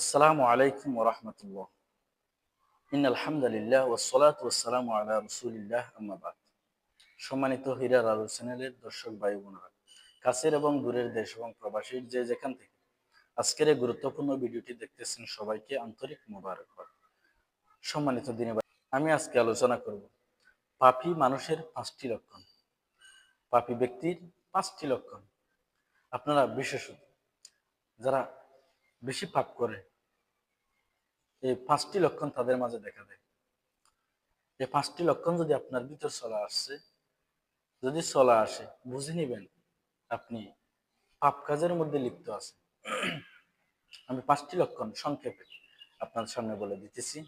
আসসালামু আলাইকুম ওরহমতুল্লাহ ইন আলহামদুলিল্লাহ ওসলাত ওসালাম আলা রসুলিল্লাহ আম্মাবাদ সম্মানিত হীরার আলো চ্যানেলের দর্শক ভাই বোনেরা, কাছের এবং দূরের দেশ এবং প্রবাসীর যে যেখান থেকে আজকের এই গুরুত্বপূর্ণ ভিডিওটি দেখতেছেন সবাইকে আন্তরিক মোবারকবাদ। সম্মানিত দিনে আমি আজকে আলোচনা করব পাপী মানুষের পাঁচটি লক্ষণ। পাপী ব্যক্তির পাঁচটি লক্ষণ। আপনারা বিশেষত যারা বেশি পাপ করে। এই পাঁচটি লক্ষণ তাদের মাঝে দেখা দেয়। এই পাঁচটি লক্ষণ যদি আপনার ভিতর চলা আসছে, যদি চলা আসে, বুঝে নিবেন আপনি পাপ কাজের মধ্যে লিপ্ত আছেন। আমি পাঁচটি লক্ষণ সংক্ষেপে আপনার সামনে বলে দিতেছি।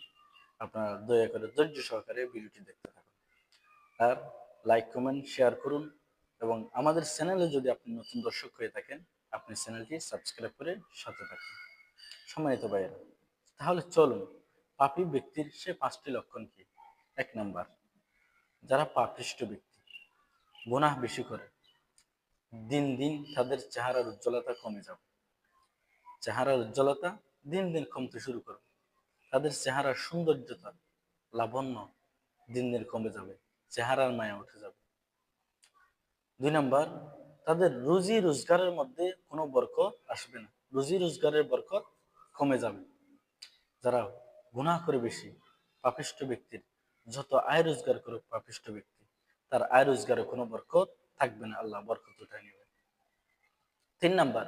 আপনারা দয়া করে ধৈর্য সহকারে ভিডিওটি দেখতে থাকুন। আর লাইক, কমেন্ট, শেয়ার করুন এবং আমাদের চ্যানেলে যদি আপনি নতুন দর্শক হয়ে থাকেন, আপনি চ্যানেলটি সাবস্ক্রাইব করে সাথে থাকুন। সম্মানিত ভাইয়েরা তাহলে চলুন, পাপী ব্যক্তির সে পাঁচটি লক্ষণ কি? এক নাম্বার, যারা পাপিষ্ট ব্যক্তি, গুনাহ বেশি করে, দিন দিন তাদের চেহারার উজ্জ্বলতা কমে যাবে। চেহারার উজ্জ্বলতা দিন দিন কমতে শুরু করবে। তাদের চেহারার সৌন্দর্যতা লাবণ্য দিন দিন কমে যাবে, চেহারার মায়া উঠে যাবে। দুই নাম্বার, তাদের রুজি রোজগারের মধ্যে কোনো বরকত আসবে না। রুজি রোজগারের বরকত কমে যাবে। যারা গুণা করে বেশি, পাপিষ্ট ব্যক্তির যত আয় রোজগার করুক পাপিষ্ট ব্যক্তি, তার আয় রোজগারে কোনো বরকত থাকবে না। আল্লাহ বরকত উঠায় নেবে তিন নাম্বার,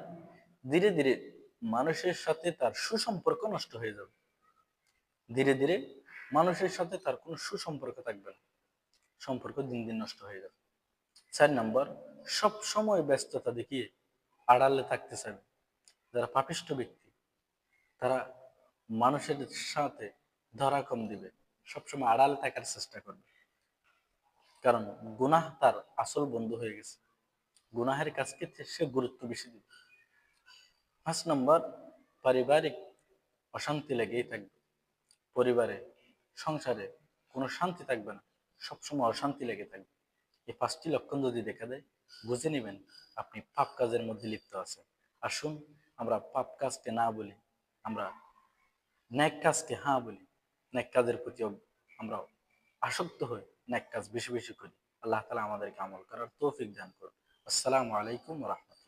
ধীরে ধীরে মানুষের সাথে তার সুসম্পর্ক নষ্ট হয়ে যাবে। ধীরে ধীরে মানুষের সাথে তার কোনো সুসম্পর্ক থাকবে না। সম্পর্ক দিন দিন নষ্ট হয়ে যাবে। চার নাম্বার সব সময় ব্যস্ততা দেখিয়ে আড়ালে থাকতে চাবে যারা পাপিষ্ট ব্যক্তি, তারা মানুষের সাথে ধরা কম দিবে। সবসময় আড়ালে থাকার চেষ্টা করবে। কারণ গুনাহ তার আসল বন্ধু হয়ে গেছে। গুনাহের কাজকে সে গুরুত্ব বেশি দিবে। পাঁচ নম্বর, পারিবারিক অশান্তি লেগেই থাকবে। পরিবারে, সংসারে কোনো শান্তি থাকবে না। সবসময় অশান্তি লেগে থাকবে। এই পাঁচটি লক্ষণ যদি দেখা দেয়, বুঝে নেবেন আপনি পাপ কাজের মধ্যে লিপ্ত আছেন। আসুন আমরা পাপ কাজকে না বলি, আমরা ন্যাক কাজকে হ্যাঁ বলি, ন্যাক কাজের প্রতি আমরা আসক্ত হই, ন্যাক কাজ বেশি বেশি করি। আল্লাহ তালা আমাদেরকে আমল করার তৌফিক দান করুন। আসসালামু আলাইকুম রহমতুল্লাহ।